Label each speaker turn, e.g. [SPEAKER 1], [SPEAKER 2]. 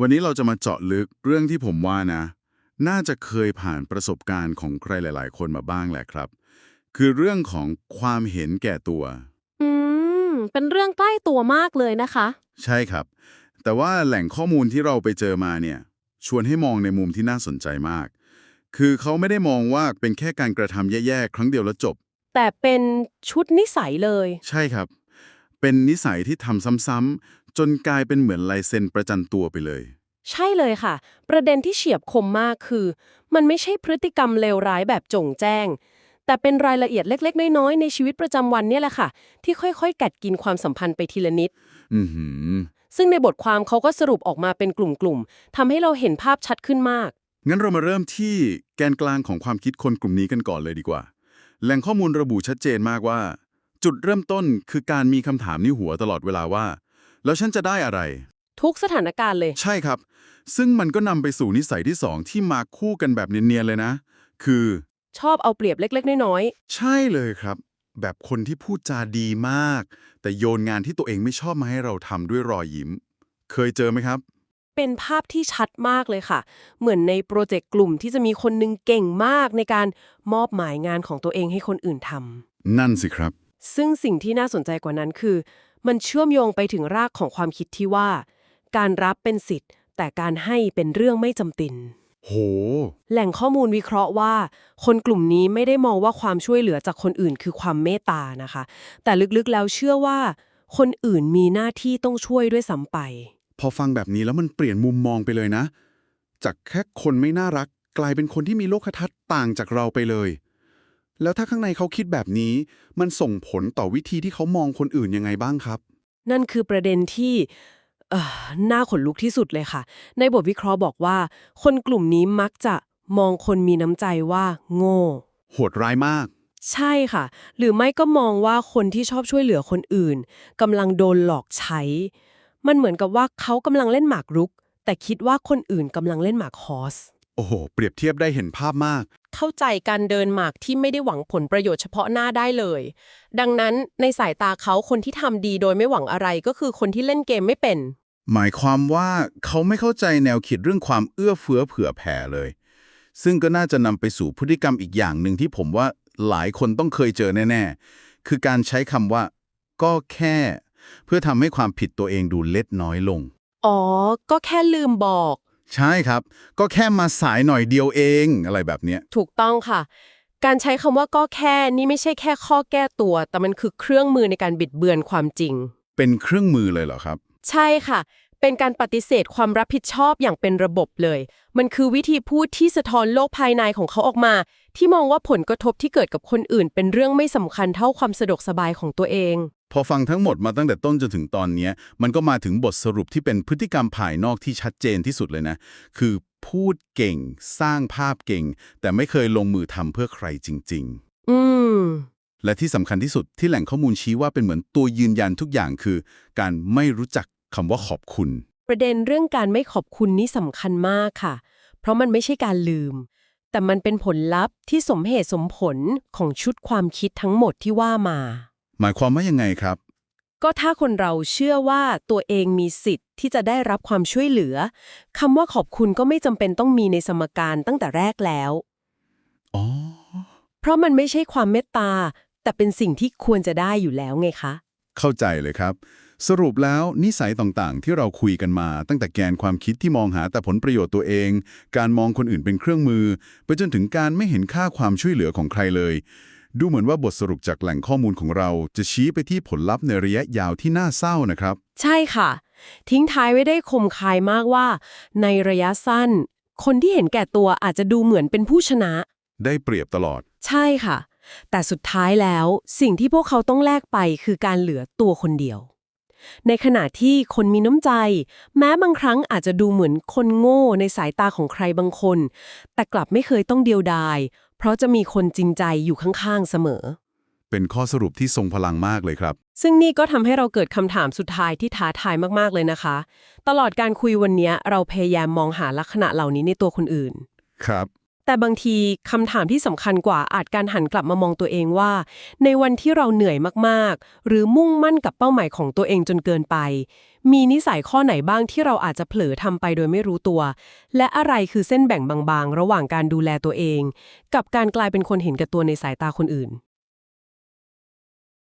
[SPEAKER 1] วันนี้เราจะมาเจาะลึกเรื่องที่ผมว่านะ น่าจะเคยผ่านประสบการณ์ของใครหลาย ๆ คนมาบ้างแหละครับ คือเรื่องของความเห็นแก่ตัว
[SPEAKER 2] อืม เป็นเรื่องใกล้ตัวมากเลยนะคะ
[SPEAKER 1] ใช่ครับ แต่ว่าแหล่งข้อมูลที่เราไปเจอมาเนี่ย ชวนให้มองในมุมที่น่าสนใจมาก คือเขาไม่ได้มองว่าเป็นแค่การกระทำแย่ๆครั้งเดียวแล้วจบ
[SPEAKER 2] แต่เป็นชุดนิสัยเลย
[SPEAKER 1] ใช่ครับ เป็นนิสัยที่ทำซ้ำๆ จนกลายเป็นเหมือนลายเซ็นประจันตัวไปเลย
[SPEAKER 2] ใช่เลยค่ะ ประเด็นที่เฉียบคมมากคือ มันไม่ใช่พฤติกรรมเลวร้ายแบบจงแจ้ง แต่เป็นรายละเอียดเล็ก ๆ น้อย ๆ ในชีวิตประจำวันเนี่ยแหละค่ะ ที่ค่อยๆ กัดกินความสัมพันธ์ไปทีละนิด
[SPEAKER 1] อือหือ
[SPEAKER 2] ซึ่งในบทความเขาก็สรุปออกมาเป็นกลุ่มๆทำให้เราเห็นภาพชัดขึ้นมาก
[SPEAKER 1] งั้นเรามาเริ่มที่แกนกลางของความคิดคนกลุ่มนี้กันก่อนเลยดีกว่า แหล่งข้อมูลระบุชัดเจนมากว่า จุดเริ่มต้นคือการมีคำถามในหัวตลอดเวลาว่า แล้วฉันจะได้อะไร
[SPEAKER 2] ทุกสถานการณ์เลย
[SPEAKER 1] ใช่ครับ ซึ่งมันก็นำไปสู่นิสัยที่สองที่มาคู่กันแบบเนียนๆเลยนะ คือ
[SPEAKER 2] ชอบเอาเปรียบเล็ก ๆ น้อย
[SPEAKER 1] ใช่เลยครับ แบบคนที่พูดจาดีมาก แต่โยนงานที่ตัวเองไม่ชอบมาให้เราทำด้วยรอยยิ้ม เคยเจอไหมครับ
[SPEAKER 2] ๆ เป็นภาพที่ชัดมากเลยค่ะ เหมือนในโปรเจกต์กลุ่มที่จะมีคนหนึงเก่งมากในการมอบหมายงานของตัวเองให้คนอื่นทำ
[SPEAKER 1] นั่นสิครับ
[SPEAKER 2] ซึ่งสิ่งที่น่าสนใจกว่านั้นคือ มันเชื่อมโยงไปถึงรากของความคิดที่ว่า การรับเป็นสิทธิ์ แต่การให้เป็นเรื่องไม่จำเป็น
[SPEAKER 1] โห
[SPEAKER 2] แหล่งข้อมูลวิเคราะห์ว่า คนกลุ่มนี้ไม่ได้มองว่าความช่วยเหลือจากคนอื่นคือความเมตตานะคะ แต่ลึกๆแล้วเชื่อว่า คนอื่นมีหน้าที่ต้องช่วยด้วยซ้ำไป
[SPEAKER 1] พอฟังแบบนี้แล้วมันเปลี่ยนมุมมองไปเลยนะ จากแค่คนไม่น่ารักกลายเป็นคนที่มีโลกทัศน์ต่างจากเราไปเลย แล้วถ้าข้างในเขาคิดแบบนี้ มันส่งผลต่อวิธีที่เขามองคนอื่นยังไงบ้างครับ
[SPEAKER 2] นั่นคือประเด็นที่เอ่อน่าขนลุกที่สุดเลยค่ะ ในบทวิเคราะห์บอกว่า คนกลุ่มนี้มักจะมองคนมีน้ำใจว่า โง่
[SPEAKER 1] โหดร้ายมาก
[SPEAKER 2] ใช่ค่ะ หรือไม่ก็มองว่าคนที่ชอบช่วยเหลือคนอื่นกำลังโดนหลอกใช้ มันเหมือนกับว่าเขากำลังเล่นหมากรุก แต่คิดว่าคนอื่นกำลังเล่นหมากฮอส
[SPEAKER 1] โอ้โห เปรียบเทียบได้เห็นภาพมาก
[SPEAKER 2] เข้าใจการเดินหมากที่ไม่ได้หวังผลประโยชน์เฉพาะหน้าได้เลย ดังนั้นในสายตาเขาคนที่ทำดีโดยไม่หวังอะไรก็คือคนที่เล่นเกมไม่เป็น
[SPEAKER 1] หมายความว่าเขาไม่เข้าใจแนวคิดเรื่องความเอื้อเฟื้อเผื่อแผ่เลย ซึ่งก็น่าจะนำไปสู่พฤติกรรมอีกอย่างหนึ่งที่ผมว่าหลายคนต้องเคยเจอแน่ ๆ คือการใช้คำว่า ก็แค่ เพื่อทำให้ความผิดตัวเองดูเล็กน้อยลง
[SPEAKER 2] อ๋อ ก็แค่ลืมบอก
[SPEAKER 1] ใช่ครับ ก็แค่มาสายหน่อยเดียวเองอะไรแบบเนี้ย
[SPEAKER 2] ถูกต้องค่ะ การใช้คำว่าก็แค่นี่ไม่ใช่แค่ข้อแก้ตัว แต่มันคือเครื่องมือในการบิดเบือนความจริง
[SPEAKER 1] เป็นเครื่องมือเลยเหรอครับ
[SPEAKER 2] ใช่ค่ะ เป็นการปฏิเสธความรับผิดชอบอย่างเป็นระบบเลย มันคือวิธีพูดที่สะท้อนโลกภายในของเขาออกมา ที่มองว่าผลกระทบที่เกิดกับคนอื่น เป็นเรื่องไม่สำคัญเท่าความสะดวกสบายของตัวเอง
[SPEAKER 1] พอฟังทั้งหมดมาตั้งแต่ต้นจนถึงตอนเนี้ยมันก็มาถึงบทสรุปที่เป็นพฤติกรรมภายนอกที่ชัดเจนที่สุดเลยนะ คือพูดเก่ง สร้างภาพเก่ง แต่ไม่เคยลงมือทำเพื่อใครจริง
[SPEAKER 2] อืม
[SPEAKER 1] ๆและที่สำคัญที่สุดที่แหล่งข้อมูลชี้ว่าเป็นเหมือนตัวยืนยันทุกอย่างคือ การไม่รู้จักคำว่าขอบคุณ
[SPEAKER 2] ประเด็นเรื่องการไม่ขอบคุณนี่สำคัญมากค่ะ เพราะมันไม่ใช่การลืม แต่มันเป็นผลลัพธ์ที่สมเหตุสมผลของชุดความคิดทั้งหมดที่ว่ามา
[SPEAKER 1] หมายความว่ายังไงครับ
[SPEAKER 2] ก็ถ้าคนเราเชื่อว่าตัวเองมีสิทธิ์ที่จะได้รับความช่วยเหลือคำว่าขอบคุณก็ไม่จำเป็นต้องมีในสมการตั้งแต่แรกแล้ว
[SPEAKER 1] อ๋อ
[SPEAKER 2] เพราะมันไม่ใช่ความเมตตา แต่เป็นสิ่งที่ควรจะได้อยู่แล้วไงคะ
[SPEAKER 1] เข้าใจเลยครับ สรุปแล้วนิสัยต่างๆ ที่เราคุยกันมา ตั้งแต่แกนความคิดที่มองหาแต่ผลประโยชน์ตัวเอง การมองคนอื่นเป็นเครื่องมือ ไปจนถึงการไม่เห็นค่าความช่วยเหลือของใครเลย ดูเหมือนว่าบทสรุปจากแหล่งข้อมูลของเราจะชี้ไปที่ผลลัพธ์ในระยะยาวที่น่าเศร้านะครับ
[SPEAKER 2] ใช่ค่ะ ทิ้งท้ายไว้ได้คมคายมากว่า ในระยะสั้น คนที่เห็นแก่ตัวอาจจะดูเหมือนเป็นผู้ชนะ
[SPEAKER 1] ได้เปรียบตลอด
[SPEAKER 2] ใช่ค่ะ แต่สุดท้ายแล้วสิ่งที่พวกเขาต้องแลกไปคือการเหลือตัวคนเดียว ในขณะที่คนมีน้ำใจ แม้บางครั้งอาจจะดูเหมือนคนโง่ในสายตาของใครบางคน แต่กลับไม่เคยต้องเดียวดายเพ ราะจะมีคนจริงใจอยู่ข้างๆเสมอ
[SPEAKER 1] เป็นข้อสรุปที่ทรงพลังมากเลยครับ
[SPEAKER 2] ซึ่งนี่ก็ทำให้เราเกิดคำถามสุดท้ายที่ท้าทายมากๆเลยนะคะ ตลอดการคุยวันนี้เราพยายามมองหาลักษณะเหล่านี้ในตัวคนอื่น
[SPEAKER 1] ครับ
[SPEAKER 2] แต่บางทีคำถามที่สำคัญกว่าอาจการหันกลับมามองตัวเองว่า ในวันที่เราเหนื่อยมากๆ หรือมุ่งมั่นกับเป้าหมายของตัวเองจนเกินไป มีนิสัยข้อไหนบ้างที่เราอาจจะเผลอทำไปโดยไม่รู้ตัว และอะไรคือเส้นแบ่งบางๆ ระหว่างการดูแลตัวเอง กับการกลายเป็นคนเห็นแก่ตัวในสายตาคนอื่น